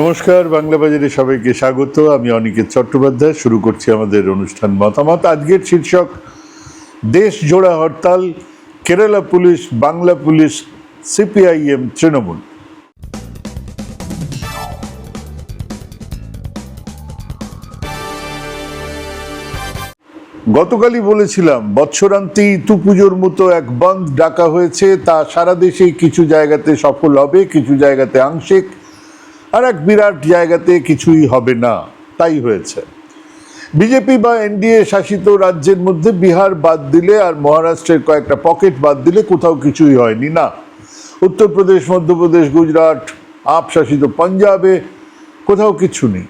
নমস্কার, বাংলা বাজারে সবাইকে স্বাগত। আমি অনিকেত চট্টোপাধ্যায়, শুরু করছি আমাদের অনুষ্ঠান মতামত। আজকের শীর্ষক, দেশ জোড়া hartal, Kerala police, Bangla police, CPIM, Trinamool. গতকালই বলেছিলাম, বৎসরান্তি ইতু পুজোর মতো এক বন্ধ ডাকা হয়েছে। তা সারা দেশেই কিছু জায়গাতে সফল হবে, কিছু জায়গাতে আংশিক। আর এক বিরাট জায়গাতে কিছুই হবে না, তাই হয়েছে। বিজেপি বা এনডিএ শাসিত রাজ্যের মধ্যে বিহার বাদ দিলে আর মহারাষ্ট্রের কয়েকটা পকেট বাদ দিলে কোথাও কিছুই হয়নি, না। উত্তরপ্রদেশ, মধ্যপ্রদেশ, গুজরাট, আপ শাসিত পাঞ্জাবে কোথাও কিছু নেই।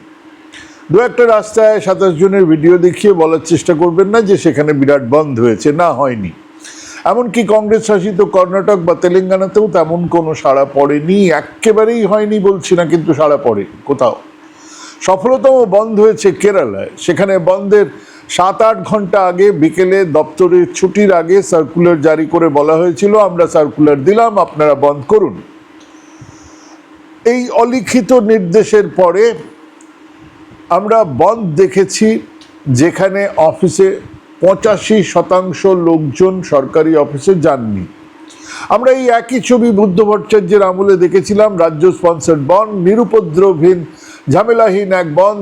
দু একটা রাস্তায় সাতাশ জনের ভিডিও দেখিয়ে বলার চেষ্টা করবেন না যে সেখানে বিরাট বন্ধ হয়েছে, না হয়নি। এমনকি কংগ্রেস শাসিত কর্ণাটক বা তেলেঙ্গানাতেও তেমন কোনো সাড়া পড়েনি। একেবারেই হয়নি বলছি না, কিন্তু সাড়া পড়ে কোথাও। সফলতম বন্ধ হয়েছে কেরালায়। সেখানে বন্ধের সাত আট ঘণ্টা আগে বিকেলে দপ্তরের ছুটির আগে সার্কুলার জারি করে বলা হয়েছিল, আমরা সার্কুলার দিলাম, আপনারা বন্ধ করুন। এই অলিখিত নির্দেশের পরে আমরা বন্ধ দেখেছি, যেখানে অফিসে পঁচাশি শতাংশ লোকজন সরকারি অফিসে যাননি। আমরা এই একই ছবি বুদ্ধ ভট্টাচার্যের আমলে দেখেছিলাম, রাজ্য স্পন্সার্ড বন, নিরুপদ্রবহীন, ঝামেলাহীন এক বন।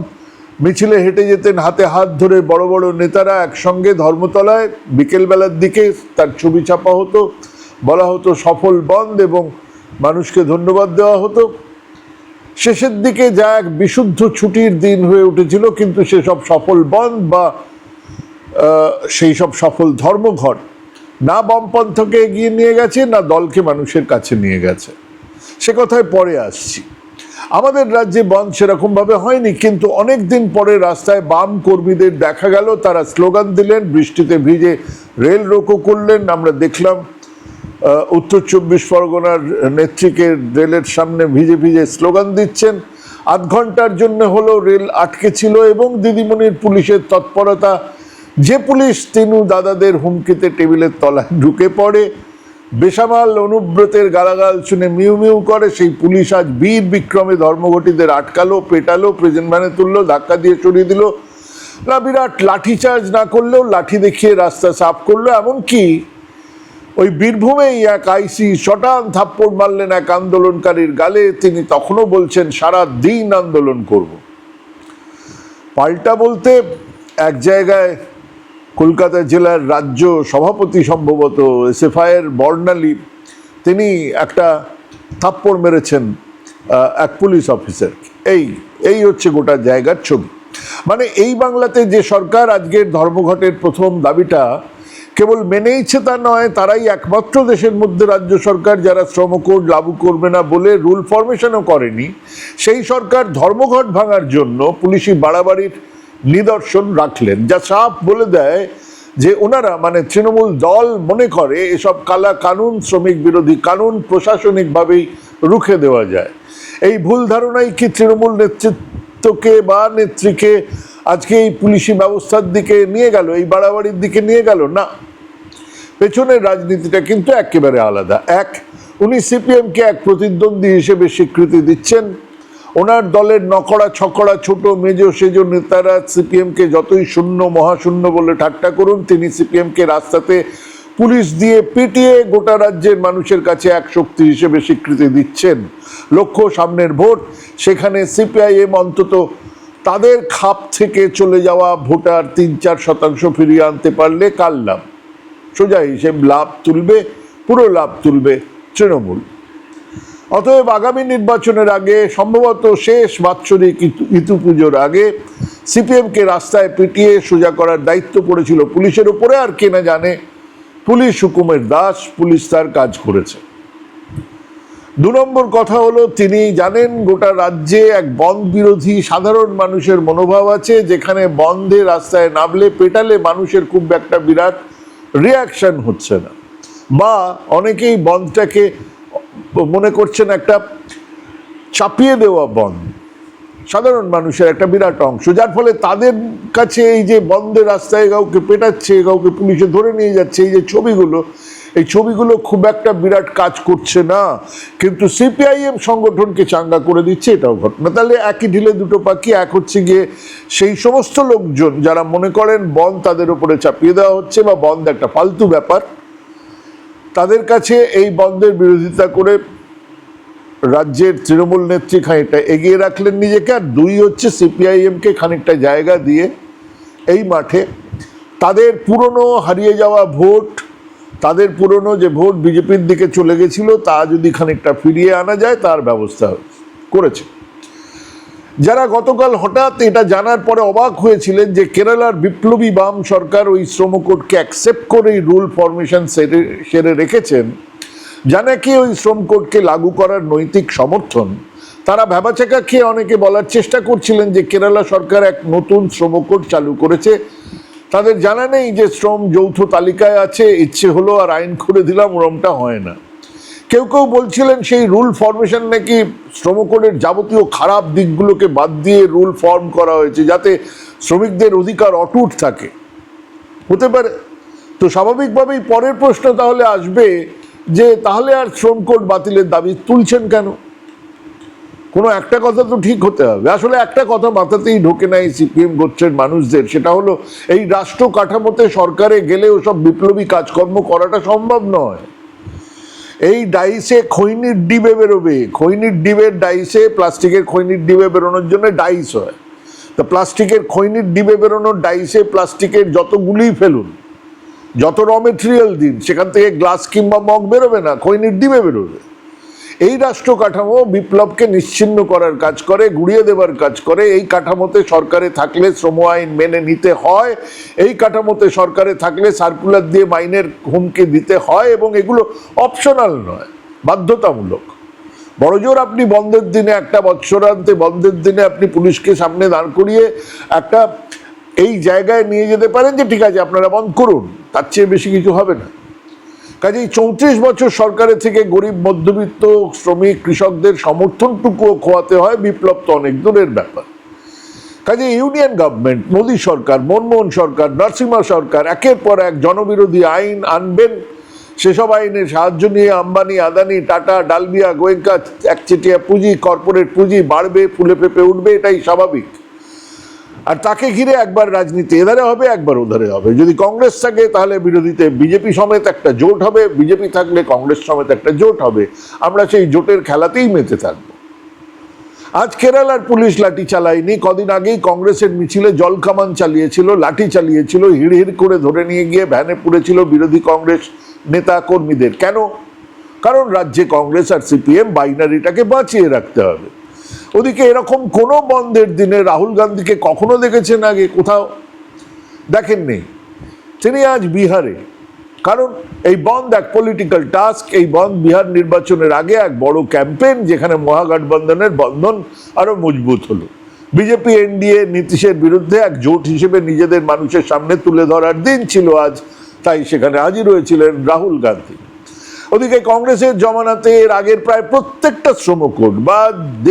মিছিলে হেঁটে যেতেন, হাতে হাত ধরে বড় বড় নেতারা একসঙ্গে ধর্মতলায়। বিকেলবেলার দিকে তার ছবি ছাপা হতো। বলা হতো, সফল বন্ধ এবং মানুষকে ধন্যবাদ দেওয়া হতো। শেষের দিকে যা এক বিশুদ্ধ ছুটির দিন হয়ে উঠেছিল, কিন্তু সেসব সফল বন্ধ বা সেই সব সফল ধর্মঘট না বামপন্থকে এগিয়ে নিয়ে গেছে, না দলকে মানুষের কাছে নিয়ে গেছে। সে কথায় পরে আসছি। আমাদের রাজ্যে বন্ধ সেরকমভাবে হয়নি, কিন্তু অনেক দিন পরে রাস্তায় বাম কর্মীদের দেখা গেল, তারা স্লোগান দিলেন, বৃষ্টিতে ভিজে রেল রোকো করলেন। আমরা দেখলাম উত্তর চব্বিশ পরগনার নেত্রীকে রেলের সামনে ভিজে ভিজে স্লোগান দিচ্ছেন। আধ ঘণ্টার জন্য হলো রেল আটকে ছিল এবং দিদিমণির পুলিশের তৎপরতা যে পুলিশ তিনু দাদাদের হুমকিতে টেবিলের তলায় ঢুকে পড়ে, বেসামাল অনুব্রতের গালাগাল শুনে মিউ মিউ করে, সেই পুলিশ আজ বীর বিক্রমে ধর্মঘটিদের আটকালো, পেটালো, প্রেজেন্ট ভ্যানে তুললো, ধাক্কা দিয়ে সরিয়ে দিল। না, বিরাট লাঠিচার্জ না করলেও লাঠি দেখিয়ে রাস্তা সাফ করল, এমনকি ওই বীরভূমেই এক আইসি শটান থাপ্পড় মারলেন এক আন্দোলনকারীর গালে। তিনি তখনও বলছেন, সারা দিন আন্দোলন করব। পাল্টা বলতে এক জায়গায় কলকাতা জেলার রাজ্য সভাপতি সম্ভবত এসএফআইয়ের বর্ণালী, তিনি একটা থাপ্পড় মেরেছেন এক পুলিশ অফিসার। এই এই হচ্ছে গোটা জায়গার ছবি। মানে এই বাংলাতে যে সরকার আজকের ধর্মঘটের প্রথম দাবিটা কেবল মেনেইছে তা নয়, তারাই একমাত্র দেশের মধ্যে রাজ্য সরকার যারা শ্রমকোড লাগু করবে না বলে রুল ফরমেশনও করেনি, সেই সরকার ধর্মঘট ভাঙার জন্য পুলিশি বাড়াবাড়ির নিদর্শন রাখলেন। যা সাফ বলে দেয় যে ওনারা মানে তৃণমূল দল মনে করে এসব কালা কানুন, শ্রমিক বিরোধী কানুন প্রশাসনিকভাবেই রুখে দেওয়া যায়। এই ভুল ধারণাই কি তৃণমূল নেতৃত্বকে বা নেত্রীকে আজকে এই পুলিশি ব্যবস্থার দিকে নিয়ে গেল, এই বাড়াবাড়ির দিকে নিয়ে গেল? না। পেছনের রাজনীতিটা কিন্তু একেবারে আলাদা। এক, উনি সিপিএমকে এক প্রতিদ্বন্দ্বী হিসেবে স্বীকৃতি দিচ্ছেন। ওনার দলের নকড়া, ছকড়া, ছোট, মেজো, সেজো নেতারা সিপিএমকে যতই শূন্য, মহাশূন্য বলে ঠাট্টা করুন, তিনি সিপিএমকে রাস্তাতে পুলিশ দিয়ে পিটিয়ে গোটা রাজ্যের মানুষের কাছে এক শক্তি হিসেবে স্বীকৃতি দিচ্ছেন। লক্ষ্য সামনের ভোট, সেখানে সিপিআইএম অন্তত তাদের খাপ থেকে চলে যাওয়া ভোটার তিন চার শতাংশ ফিরিয়ে আনতে পারলে কাল লাভ? সোজা হিসেব লাভ তুলবে, পুরো লাভ তুলবে তৃণমূল। অতএব আগামী নির্বাচনের আগে, সম্ভবত শেষ বাৎসরিক ইতু- পুজোর আগে, সিপিএমকে রাস্তায় পিটিয়ে সোজা করার দায়িত্ব পড়েছিল পুলিশের উপরে, আর কে না জানে, পুলিশ হুকুমের দাস, পুলিশ তার কাজ করেছে। দু নম্বর কথা হলো, তিনি জানেন গোটা রাজ্যে এক বন্ধ বিরোধী সাধারণ মানুষের মনোভাব আছে, যেখানে বন্ধে রাস্তায় নামলে, পেটালে মানুষের খুব একটা বিরাট রিয়াকশন হচ্ছে না। বা অনেকেই বন্ধটাকে মনে করছেন একটা চাপিয়ে দেওয়া বন্ধ সাধারণ মানুষের একটা বিরাট অংশ, যার ফলে তাদের কাছে এই যে বন্ধের রাস্তায় কাউকে পেটাচ্ছে, কাউকে পুলিশে ধরে নিয়ে যাচ্ছে, এই যে ছবিগুলো, এই ছবিগুলো খুব একটা বিরাট কাজ করছে না, কিন্তু সিপিআইএম সংগঠনকে চাঙ্গা করে দিচ্ছে, এটাও ঘটনা। তাহলে একই ঢিলে দুটো পাখি, এক হচ্ছে গিয়ে সেই সমস্ত লোকজন যারা মনে করেন বন্ধ তাদের উপরে চাপিয়ে দেওয়া হচ্ছে বা বন্ধ একটা ফালতু ব্যাপার তাদের কাছে এই বন্ধের বিরোধিতা করে রাজ্যের তৃণমূল নেত্রী খানিকটা এগিয়ে রাখলেন নিজেকে, আর দুই হচ্ছে সিপিআইএমকে খানিকটা জায়গা দিয়ে এই মাঠে তাদের পুরনো হারিয়ে যাওয়া ভোট, তাদের পুরনো যে ভোট বিজেপির দিকে চলে গেছিল, তা যদি খানিকটা ফিরিয়ে আনা যায়, তার ব্যবস্থা করেছে। যারা গতকাল হঠাৎ এটা জানার পরে অবাক হয়েছিলেন যে কেরালার বিপ্লবী বাম সরকার ওই শ্রম কোডকে অ্যাকসেপ্ট করে রুল ফরমেশন সেরে সেরে রেখেছেন যা নাকি ওই শ্রম কোডকে লাগু করার নৈতিক সমর্থন? তারা ভেবাচাকা খেয়ে অনেকে বলার চেষ্টা করছিলেন যে কেরালা সরকার এক নতুন শ্রম কোড চালু করেছে। তাদের জানা নেই যে শ্রম যৌথ তালিকায় আছে, ইচ্ছে হলো আর আইন খুলে দিলাম, ওরমটা হয় না। কেউ কেউ বলছিলেন সেই রুল ফর্মেশন নাকি শ্রম কোডের যাবতীয় খারাপ দিকগুলোকে বাদ দিয়ে রুল ফর্ম করা হয়েছে যাতে শ্রমিকদের অধিকার অটুট থাকে। হতে পারে। তো স্বাভাবিকভাবেই পরের প্রশ্ন তাহলে আসবে যে তাহলে আর শ্রম কোড বাতিলের দাবি তুলছেন কেন? কোনো একটা কথা তো ঠিক হতে হবে। আসলে একটা কথা মাথাতেই ঢোকে নাই সিপিএম গোত্রের মানুষদের, সেটা হলো এই রাষ্ট্র কাঠামোতে সরকারে গেলে ওসব বিপ্লবী কাজকর্ম করাটা সম্ভব নয়। এই ডাইসে খৈনির ডিবে বেরোবে। খৈনির ডিবের ডাইসে প্লাস্টিকের খৈনির ডিবে বেরোনোর জন্য ডাইস হয়। তো প্লাস্টিকের খৈনির ডিবে বেরোনোর ডাইসে প্লাস্টিকের যতগুলি ফেলুন, যত র মেটেরিয়াল দিন, সেখান থেকে গ্লাস কিংবা মগ বেরোবে না, খৈনির ডিবে বেরোবে। এই রাষ্ট্র কাঠামো বিপ্লবকে নিশ্চিন্ন করার কাজ করে, গুড়িয়ে দেবার কাজ করে। এই কাঠামোতে সরকারে থাকলে শ্রম আইন মেনে নিতে হয়। এই কাঠামোতে সরকারে থাকলে সার্কুলার দিয়ে মাইনের হুমকি দিতে হয় এবং এগুলো অপশনাল নয়, বাধ্যতামূলক। বড়জোর আপনি বন্ধের দিনে একটা বৎসরান্তে বন্ধের দিনে আপনি পুলিশকে সামনে দাঁড় করিয়ে একটা এই জায়গায় নিয়ে যেতে পারেন যে, ঠিক আছে, আপনারা বন্ধ করুন। তার চেয়ে বেশি কিছু হবে না। কাজেই চৌত্রিশ বছর সরকারের থেকে গরিব, মধ্যবিত্ত, শ্রমিক, কৃষকদের সমর্থনটুকুও খোয়াতে হয়। বিপ্লব তো অনেক দূরের ব্যাপার। কাজে ইউনিয়ন গভর্নমেন্ট, মোদী সরকার, মনমোহন সরকার, নরসিংহা সরকার একের পর এক জনবিরোধী আইন আনবেন। সেসব আইনের সাহায্য নিয়ে আম্বানি, আদানি, টাটা, ডালমিয়া, গোয়েঙ্কা, একচেটিয়া পুঁজি, কর্পোরেট পুঁজি বাড়বে, ফুলে পেঁপে উঠবে, এটাই স্বাভাবিক। আর তাকে ঘিরে একবার রাজনীতি, এধারে হবে, একবার ওধারে হবে। যদি কংগ্রেস থাকে, তাহলে বিরোধীতে বিজেপি সমেত একটা জোট হবে, বিজেপি থাকলে কংগ্রেস সমেত একটা জোট হবে। আমরা সেই জোটের খেলাতেই মেতে থাকব। আজ কেরালার পুলিশ লাঠি চালায়নি। কদিন আগেই কংগ্রেসের মিছিলে জল কামান চালিয়েছিল, লাঠি চালিয়েছিল হিড় করে ধরে নিয়ে গিয়ে ভ্যানে পুড়েছিল বিরোধী কংগ্রেস নেতা কর্মীদের। কেন? কারণ রাজ্যে কংগ্রেস আর সিপিএম বাইনারিটাকে বাঁচিয়ে রাখতে হবে। ওদিকে এরকম কোনো বন্ধের দিনে রাহুল গান্ধীকে কখনো দেখেছেন আগে? কোথাও? দেখেননি। তিনি আজ বিহারে। কারণ এই বন্ধ এক পলিটিক্যাল টাস্ক এই বন্ধ বিহার নির্বাচনের আগে এক বড় ক্যাম্পেইন যেখানে মহাগঠবন্ধনের বন্ধন আরও মজবুত হলো। বিজেপি, এনডিএ, নীতিশের বিরুদ্ধে এক জোট হিসেবে নিজেদের মানুষের সামনে তুলে ধরার দিন ছিল আজ, তাই সেখানে হাজির হয়েছিলেন রাহুল গান্ধী। ওদিকে কংগ্রেসের জমানাতে এর আগের প্রায় প্রত্যেকটা শ্রমকোট বা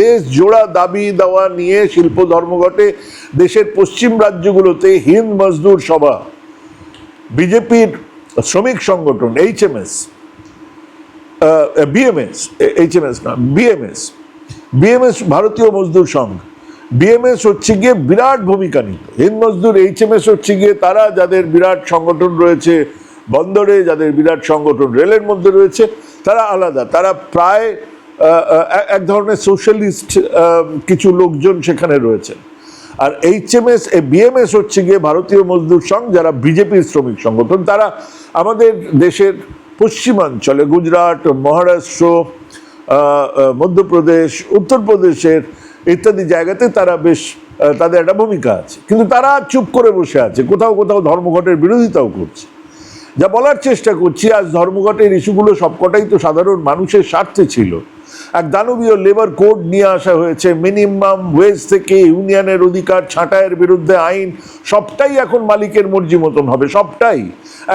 দেশ জোড়া দাবি দেওয়া নিয়ে শিল্প ধর্মঘটে দেশের পশ্চিম রাজ্যগুলোতে হিন্দ মজদুর সভা, বিজেপির শ্রমিক সংগঠন, H M S BMS S না BMS BMS Bharatiya Mazdoor Sangh BMS হচ্ছে গিয়ে বিরাট ভূমিকা নিত। Hind Mazdoor, H M S হচ্ছে গিয়ে তারা যাদের বিরাট সংগঠন রয়েছে বন্দরে যাদের বিরাট সংগঠন রেলের মধ্যে রয়েছে, তারা আলাদা। তারা প্রায় এক ধরনের সোশ্যালিস্ট কিছু লোকজন সেখানে রয়েছেন। আর এইচ এম এস বিএমএস হচ্ছে গিয়ে ভারতীয় মজদুর সংঘ, যারা বিজেপির শ্রমিক সংগঠন। তারা আমাদের দেশের পশ্চিমাঞ্চলে, গুজরাট, মহারাষ্ট্র মধ্যপ্রদেশ, উত্তরপ্রদেশের ইত্যাদি জায়গাতে তারা বেশ তাদের একটা ভূমিকা আছে। কিন্তু তারা চুপ করে বসে আছে, কোথাও কোথাও ধর্মঘটের বিরোধিতাও করছে। যা বলার চেষ্টা করছি, আজ ধর্মঘটের ইস্যুগুলো সবকটাই তো সাধারণ মানুষের স্বার্থে ছিল। এক দানবীয় লেবার কোড নিয়ে আসা হয়েছে মিনিমাম ওয়েজ থেকে ইউনিয়নের অধিকার, ছাঁটাইয়ের বিরুদ্ধে আইন, সবটাই এখন মালিকের মর্জি মতন হবে, সবটাই।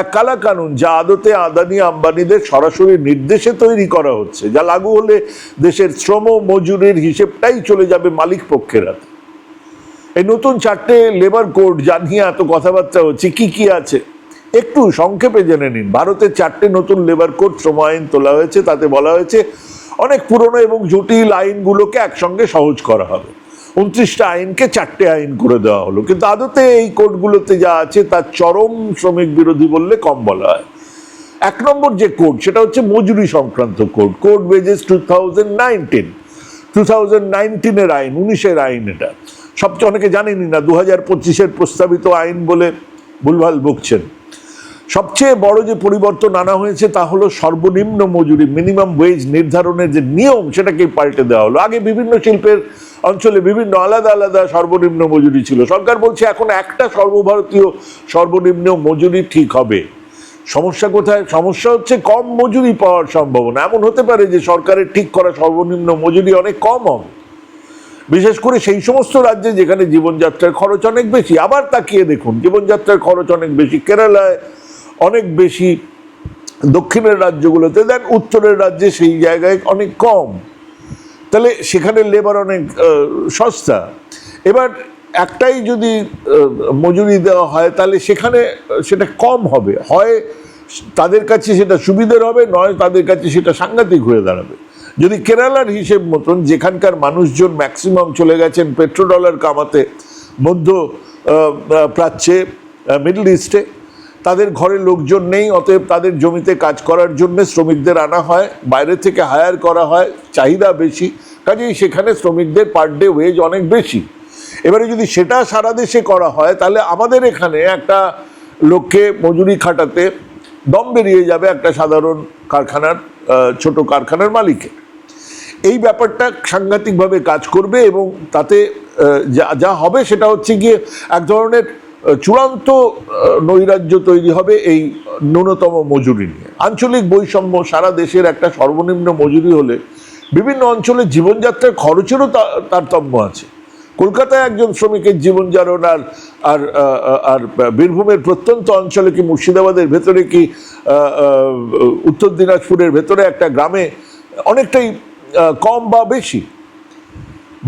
এক কালা কানুন যা আদতে আদানি আম্বানিদের সরাসরি নির্দেশে তৈরি করা হচ্ছে, যা লাগু হলে দেশের শ্রম মজুরির হিসেবটাই চলে যাবে মালিক পক্ষের হাতে। এই নতুন চারটে লেবার কোড যা নিয়ে এত কথাবার্তা হচ্ছে, কি কি আছে? একটু সংক্ষেপে জেনে নিন। ভারতের চারটে নতুন লেবার কোড শ্রম আইন তোলা হয়েছে, তাতে বলা হয়েছে অনেক পুরনো এবং জটিল আইনগুলোকে একসঙ্গে সহজ করা হবে। উনত্রিশটা আইনকে চারটে আইন করে দেওয়া হলো। কিন্তু আদতে এই কোডগুলোতে যা আছে তার চরম শ্রমিক বিরোধী বললে কম বলা হয়। এক নম্বর যে কোড, সেটা হচ্ছে মজুরি সংক্রান্ত code. Code wages two thousand nineteen. Two thousand নাইনটিনের আইন, উনিশের আইন এটা। সবচেয়ে অনেকে জানেনই না, দু হাজার পঁচিশের প্রস্তাবিত আইন বলে ভুলভাল বকছেন। সবচেয়ে বড় যে পরিবর্তন আনা হয়েছে তা হলো সর্বনিম্ন মজুরি মিনিমাম ওয়েজ নির্ধারণের যে নিয়ম সেটাকে পাল্টে দেওয়া হলো। আগে বিভিন্ন শিল্পের অঞ্চলে বিভিন্ন আলাদা আলাদা সর্বনিম্ন মজুরি ছিল। সরকার বলছে এখন একটা সর্বভারতীয় সর্বনিম্ন মজুরি ঠিক হবে। সমস্যা কোথায়? সমস্যা হচ্ছে কম মজুরি পাওয়ার সম্ভাবনা। এমন হতে পারে যে সরকারের ঠিক করা সর্বনিম্ন মজুরি অনেক কম হবে। বিশেষ করে সেই সমস্ত রাজ্যে যেখানে জীবনযাত্রার খরচ অনেক বেশি। আবার তাকিয়ে দেখুন, জীবনযাত্রার খরচ অনেক বেশি। কেরালায় অনেক বেশি দক্ষিণের রাজ্যগুলোতে দেন উত্তরের রাজ্যে সেই জায়গায় অনেক কম। তাহলে সেখানে লেবার অনেক সস্তা। এবার একটাই যদি মজুরি দেওয়া হয়, তাহলে সেখানে সেটা কম হবে। হয় তাদের কাছে সেটা সুবিধের হবে, নয় তাদের কাছে সেটা সাংঘাতিক হয়ে দাঁড়াবে। যদি কেরালার হিসেব মতন, যেখানকার মানুষজন ম্যাক্সিমাম চলে গেছেন পেট্রো ডলার কামাতে, মধ্য প্রাচ্যে মিডল ইস্টে তাদের ঘরে লোকজন নেই, অতএব তাদের জমিতে কাজ করার জন্য শ্রমিকদের আনা হয়, বাইরে থেকে হায়ার করা হয়, চাহিদা বেশি, কাজেই সেখানে শ্রমিকদের পার ডে ওয়েজ অনেক বেশি। এবারে যদি সেটা সারা দেশে করা হয়, তাহলে আমাদের এখানে একটা লোককে মজুরি খাটাতে দম বেরিয়ে যাবে একটা সাধারণ কারখানার ছোট কারখানার মালিকের। এই ব্যাপারটা সাংঘাতিকভাবে কাজ করবে এবং তাতে যা যা হবে সেটা হচ্ছে গিয়ে এক ধরনের চূড়ান্ত নৈরাজ্য তৈরি হবে এই ন্যূনতম মজুরি নিয়ে। আঞ্চলিক বৈষম্য সারা দেশের একটা সর্বনিম্ন মজুরি হলে বিভিন্ন অঞ্চলে জীবনযাত্রার খরচেরও তারতম্য আছে। কলকাতায় একজন শ্রমিকের জীবনযাপন আর আর আর বীরভূমের প্রত্যন্ত অঞ্চলে কি মুর্শিদাবাদের ভেতরে কি উত্তর দিনাজপুরের ভেতরে একটা গ্রামে অনেকটাই কম বা বেশি?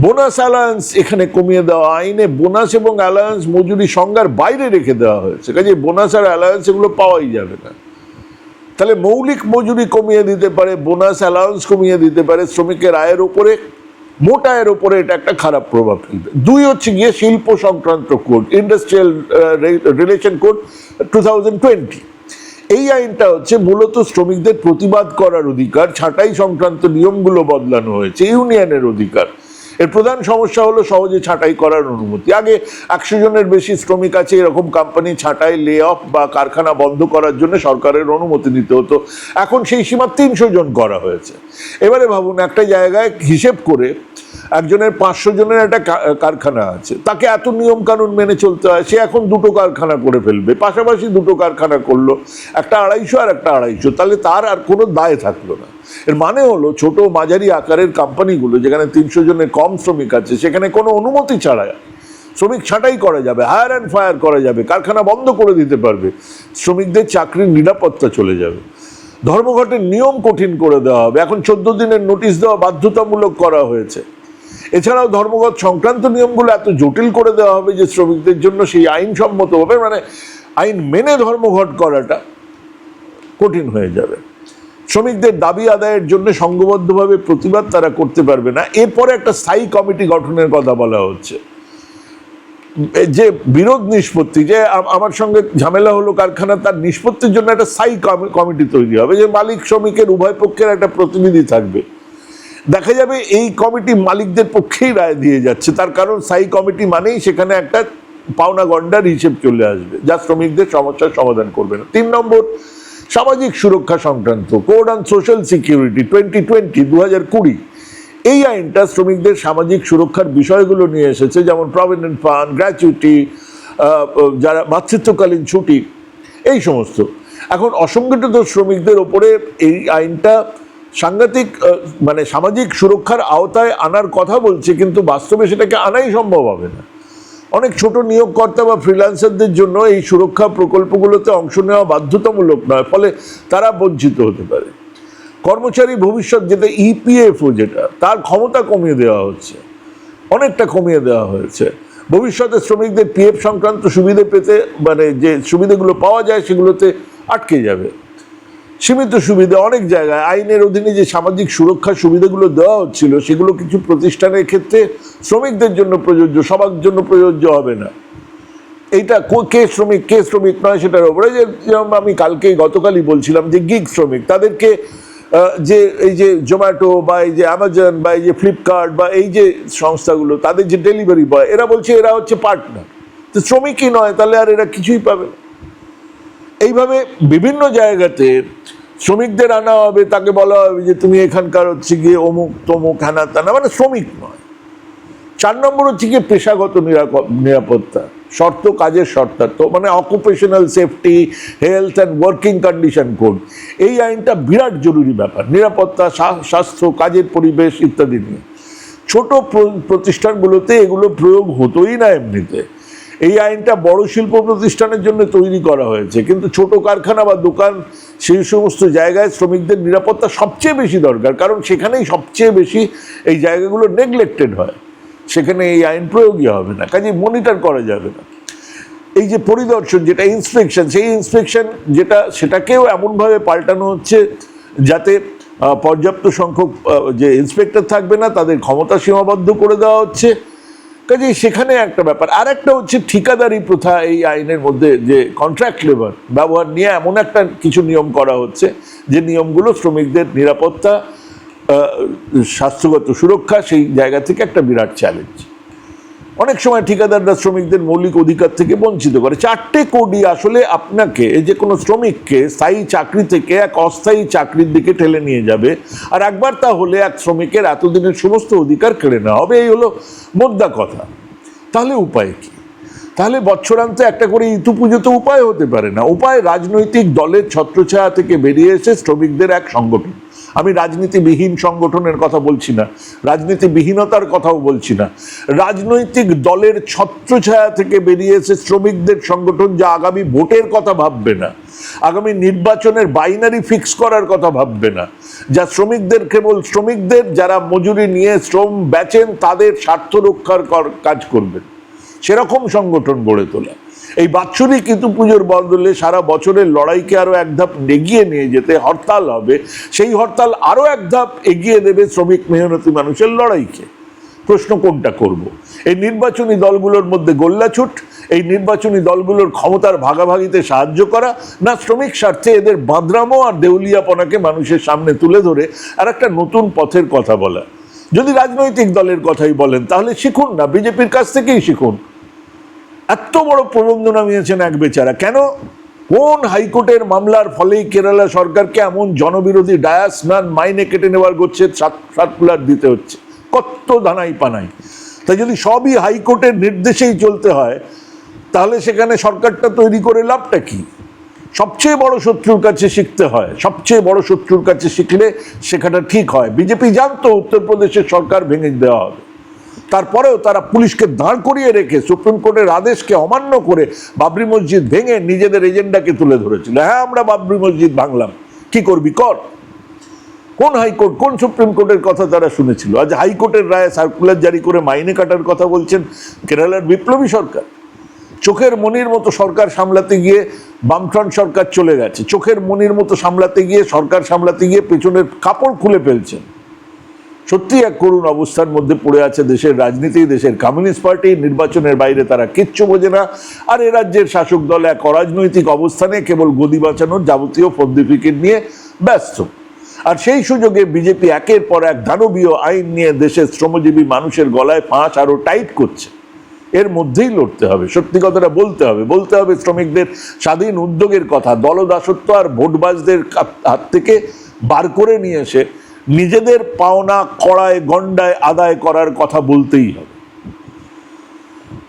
বোনাস অ্যালায়েন্স এখানে কমিয়ে দেওয়া আইনে বোনাস এবং অ্যালায়েন্স মজুরি সংজ্ঞার বাইরে রেখে দেওয়া হয়েছে। কাজে বোনাস আর অ্যালায়েন্স এগুলো পাওয়াই যাবে না। তাহলে মৌলিক মজুরি কমিয়ে দিতে পারে বোনাস অ্যালাউন্স কমিয়ে দিতে পারে, শ্রমিকের আয়ের ওপরে মোট আয়ের ওপরে এটা একটা খারাপ প্রভাব ফেলবে। দুই হচ্ছে গিয়ে শিল্প সংক্রান্ত code industrial relation code two thousand এই আইনটা হচ্ছে মূলত শ্রমিকদের প্রতিবাদ করার অধিকার, ছাঁটাই সংক্রান্ত নিয়মগুলো বদলানো হয়েছে, ইউনিয়নের অধিকার। এর প্রধান সমস্যা হলো সহজে ছাঁটাই করার অনুমতি। আগে একশো জনের বেশি শ্রমিক আছে, এরকম কোম্পানি ছাঁটাই লে অফ বা কারখানা বন্ধ করার জন্য সরকারের অনুমতি নিতে হতো। এখন সেই সীমা তিনশো জন করা হয়েছে। এবারে ভাবুন, একটা জায়গায় হিসেব করে একজনের পাঁচশো জনের একটা কারখানা আছে। তাকে এত নিয়ম কানুন মেনে চলতে হয়, সে এখন দুটো কারখানা করে ফেলবে। পাশাপাশি দুটো কারখানা করল, একটা আড়াইশো আর একটা আড়াইশো। তাহলে তার আর কোনো দায় থাকল না। এর মানে হলো ছোট মাঝারি আকারের কোম্পানিগুলো যেখানে তিনশো জনের কম শ্রমিক আছে, সেখানে কোনো অনুমতি ছাড়া শ্রমিক ছাঁটাই করা যাবে হায়ার অ্যান্ড ফায়ার করা যাবে, কারখানা বন্ধ করে দিতে পারবে, শ্রমিকদের চাকরির নিরাপত্তা চলে যাবে। ধর্মঘটের নিয়ম কঠিন করে দেওয়া হবে, এখন চোদ্দ দিনের নোটিশ দেওয়া বাধ্যতামূলক করা হয়েছে। এছাড়াও ধর্মঘট সংক্রান্ত নিয়মগুলো এত জটিল করে দেওয়া হবে যে শ্রমিকদের জন্য সেই আইনসম্মত হবে মানে আইন মেনে ধর্মঘট করাটা কঠিন হয়ে যাবে। শ্রমিকদের দাবি আদায়ের জন্য সংঘবদ্ধভাবে প্রতিবাদ তারা করতে পারবে না। এরপরে একটা স্থায়ী কমিটি গঠনের কথা বলা হচ্ছে। যে বিরোধ নিষ্পত্তি, যে আমার সঙ্গে ঝামেলা হলো কারখানা, তার নিষ্পত্তির জন্য একটা স্থায়ী কমিটি তৈরি হবে, যে মালিক শ্রমিকের উভয় পক্ষের একটা প্রতিনিধি থাকবে। দেখা যাবে এই কমিটি মালিকদের পক্ষেই রায় দিয়ে যাচ্ছে, তার কারণ স্থায়ী কমিটি মানেই সেখানে একটা পাওনা গন্ডার হিসেব চলে আসবে, যা শ্রমিকদের সমস্যার সমাধান করবে না। তিন নম্বর সামাজিক সুরক্ষা সংক্রান্ত code on social security twenty twenty দু হাজার কুড়ি। এই আইনটা শ্রমিকদের সামাজিক সুরক্ষার বিষয়গুলো নিয়ে এসেছে, যেমন প্রভিডেন্ট ফান্ড গ্র্যাচুইটি যারা মাতৃত্বকালীন ছুটি, এই সমস্ত। এখন অসংগঠিত শ্রমিকদের ওপরে এই আইনটা সাংঘাতিক মানে সামাজিক সুরক্ষার আওতায় আনার কথা বলছে, কিন্তু বাস্তবে সেটাকে আনাই সম্ভব হবে না। অনেক ছোট নিয়োগকর্তা বা ফ্রিল্যান্সারদের জন্য এই সুরক্ষা প্রকল্পগুলোতে অংশ নেওয়া বাধ্যতামূলক নয়, ফলে তারা বঞ্চিত হতে পারে। কর্মচারী ভবিষ্যৎ যেটা ইপিএফও যেটা, তার ক্ষমতা কমিয়ে দেওয়া হচ্ছে। অনেকটা কমিয়ে দেওয়া হয়েছে। ভবিষ্যতে শ্রমিকদের পিএফ সংক্রান্ত সুবিধে পেতে মানে যে সুবিধাগুলো পাওয়া যায় সেগুলোতে আটকে যাবে। সীমিত সুবিধা অনেক জায়গায়। আইনের অধীনে যে সামাজিক সুরক্ষা সুবিধাগুলো দেওয়া হচ্ছিল, সেগুলো কিছু প্রতিষ্ঠানের ক্ষেত্রে শ্রমিকদের জন্য প্রযোজ্য, সবার জন্য প্রযোজ্য হবে না। এইটা কে শ্রমিক কে শ্রমিক নয় সেটার ওপরে যে, যেরকম আমি কালকেই গতকালই বলছিলাম যে গিগ শ্রমিক, তাদেরকে যে এই যে জোম্যাটো বা এই যে অ্যামাজন বা এই যে ফ্লিপকার্ট বা এই যে সংস্থাগুলো, তাদের যে ডেলিভারি বয় এরা বলছে এরা হচ্ছে পার্টনার তো শ্রমিকই নয়, তাহলে আর এরা কিছুই পাবে না। এইভাবে বিভিন্ন জায়গাতে শ্রমিকদের আনা হবে, তাকে বলা হবে যে তুমি এখানকার হচ্ছে গিয়ে অমুক তমুক হ্যানা তানা মানে শ্রমিক নয়। চার নম্বর হচ্ছে গিয়ে পেশাগত নিরাপ- নিরাপত্তা, শর্ত, কাজের শর্তার্থ মানে occupational safety health and working condition code এই আইনটা বিরাট জরুরি ব্যাপার, নিরাপত্তা স্বাস্থ্য, কাজের পরিবেশ ইত্যাদি নিয়ে। ছোট প্র- প্রতিষ্ঠানগুলোতে এগুলো প্রয়োগ হতোই না এমনিতে। এই আইনটা বড় শিল্প প্রতিষ্ঠানের জন্য তৈরি করা হয়েছে। কিন্তু ছোট কারখানা বা দোকান সেই সমস্ত জায়গায় শ্রমিকদের নিরাপত্তা সবচেয়ে বেশি দরকার, কারণ সেখানেই সবচেয়ে বেশি এই জায়গাগুলো নেগলেক্টেড হয়। সেখানে এই আইন প্রয়োগই হবে না কাজে মনিটর করা যাবে না। এই যে পরিদর্শন, যেটা ইন্সপেকশন সেই ইন্সপেকশন যেটা, সেটাকেও এমনভাবে পাল্টানো হচ্ছে যাতে পর্যাপ্ত সংখ্যক যে ইন্সপেক্টর থাকবে না, তাদের ক্ষমতা সীমাবদ্ধ করে দেওয়া হচ্ছে। কাজেই সেখানে একটা ব্যাপার। আর একটা হচ্ছে ঠিকাদারি প্রথা এই আইনের মধ্যে যে কন্ট্রাক্ট লেবার ব্যবহার নিয়ে এমন একটা কিছু নিয়ম করা হচ্ছে যে নিয়মগুলো শ্রমিকদের নিরাপত্তা স্বাস্থ্যগত সুরক্ষা সেই জায়গা থেকে একটা বিরাট চ্যালেঞ্জ অনেক সময় ঠিকাদাররা শ্রমিকদের মৌলিক অধিকার থেকে বঞ্চিত করে। চারটে কোডি আসলে আপনাকে যে কোনো শ্রমিককে স্থায়ী চাকরি থেকে এক অস্থায়ী চাকরির দিকে ঠেলে নিয়ে যাবে। আর একবার তা হলে এক শ্রমিকের এতদিনের সমস্ত অধিকার কেড়ে নেওয়া হবে, এই হলো মোদ্দা কথা। তাহলে উপায় কি? তাহলে বছরান্তে একটা করে ইতু পুজো তো উপায় হতে পারে না। উপায় রাজনৈতিক দলের ছত্রছায়া থেকে বেরিয়ে এসে শ্রমিকদের এক সংগঠন। আমি রাজনীতিবিহীন সংগঠনের কথা বলছি না, রাজনীতিবিহীনতার কথাও বলছি না। রাজনৈতিক দলের ছত্রছায়া থেকে বেরিয়ে এসে শ্রমিকদের সংগঠন যা আগামী ভোটের কথা ভাববে না, আগামী নির্বাচনের বাইনারি ফিক্স করার কথা ভাববে না, যা শ্রমিকদের কেবল শ্রমিকদের, যারা মজুরি নিয়ে শ্রম বেচেন তাদের স্বার্থ রক্ষার কাজ করবেন সেরকম সংগঠন গড়ে তোলা। এই বাৎসরিক কিন্তু পুজোর বদলে সারা বছরের লড়াইকে আরও এক ধাপ এগিয়ে নিয়ে যেতে হরতাল হবে। সেই হরতাল আরও এক ধাপ এগিয়ে দেবে শ্রমিক মেহনতি মানুষের লড়াইকে। প্রশ্ন কোনটা করব? এই নির্বাচনী দলগুলোর মধ্যে গোল্লাছুট এই নির্বাচনী দলগুলোর ক্ষমতার ভাগাভাগিতে সাহায্য করা না শ্রমিক স্বার্থে এদের বাঁদরামো আর দেউলিয়াপনাকে মানুষের সামনে তুলে ধরে আর একটা নতুন পথের কথা বলা। যদি রাজনৈতিক দলের কথাই বলেন, তাহলে শিখুন না, বিজেপির কাছ থেকেই শিখুন। এত বড় প্রবন্ধ নামিয়েছেন এক বেচারা। কেন? কোন হাইকোর্টের মামলার ফলেই কেরালা সরকারকে এমন জনবিরোধী ডায়াসম্যান মাইনে কেটে নেওয়ার গোচ্ছে সার্কুলার দিতে হচ্ছে। কত ধানাই পানাই। তাই যদি সবই হাইকোর্টের নির্দেশেই চলতে হয়, তাহলে সেখানে সরকারটা তৈরি করে লাভটা কি? সবচেয়ে বড় শত্রুর কাছে শিখতে হয়। সবচেয়ে বড় শত্রুর কাছে শিখলে শেখাটা ঠিক হয়। বিজেপি জানতো উত্তরপ্রদেশের সরকার ভেঙে দেওয়া হবে। তারপরেও তারা পুলিশকে দাঁড় করিয়ে রেখে সুপ্রিম কোর্টের আদেশকে অমান্য করে বাবরি মসজিদ ভেঙে নিজেদের এজেন্ডাকে তুলে ধরেছিল। হ্যাঁ আমরা বাবরি মসজিদ ভাঙলাম। কি করবি কর? কোন হাইকোর্ট, কোন সুপ্রিম কোর্টের কথা তারা শুনেছিল? আজ হাইকোর্টের রায়ে সার্কুলার জারি করে মাইনে কাটার কথা বলছেন কেরালার বিপ্লবী সরকার। চোখের মনির মতো সরকার সামলাতে গিয়ে বামফ্রন্ট সরকার চলে গেছে। চোখের মনির মতো সামলাতে গিয়ে সরকার সামলাতে গিয়ে পেছনের কাপড় খুলে ফেলছেন। সত্যি এক করুণ অবস্থার মধ্যে পড়ে আছে দেশের রাজনীতি, দেশের কমিউনিস্ট পার্টি, নির্বাচনের বাইরে তারা কিচ্ছু বোঝে না। আর এ রাজ্যের শাসক দল এক অরাজনৈতিক অবস্থানে কেবল গদি বাঁচানোর যাবতীয় ফন্দিফিকির নিয়ে ব্যস্ত। আর সেই সুযোগে বিজেপি একের পর এক দানবীয় আইন নিয়ে দেশের শ্রমজীবী মানুষের গলায় ফাঁস আরও টাইট করছে। এর মধ্যেই লড়তে হবে, সত্যি কথাটা বলতে হবে। বলতে হবে শ্রমিকদের স্বাধীন উদ্যোগের কথা, দলদাসত্ব আর ভোটবাজদের হাত থেকে বার করে নিয়ে এসে নিজেদের পাওনা কড়ায় গন্ডায় আদায় করার কথা বলতেই হবে।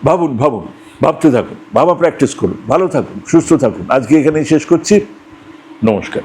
ভাবুন ভাবুন, ভাবতে থাকুন, ভাবা প্র্যাকটিস করুন, ভালো থাকুন, সুস্থ থাকুন। আজকে এখানেই শেষ করছি। নমস্কার।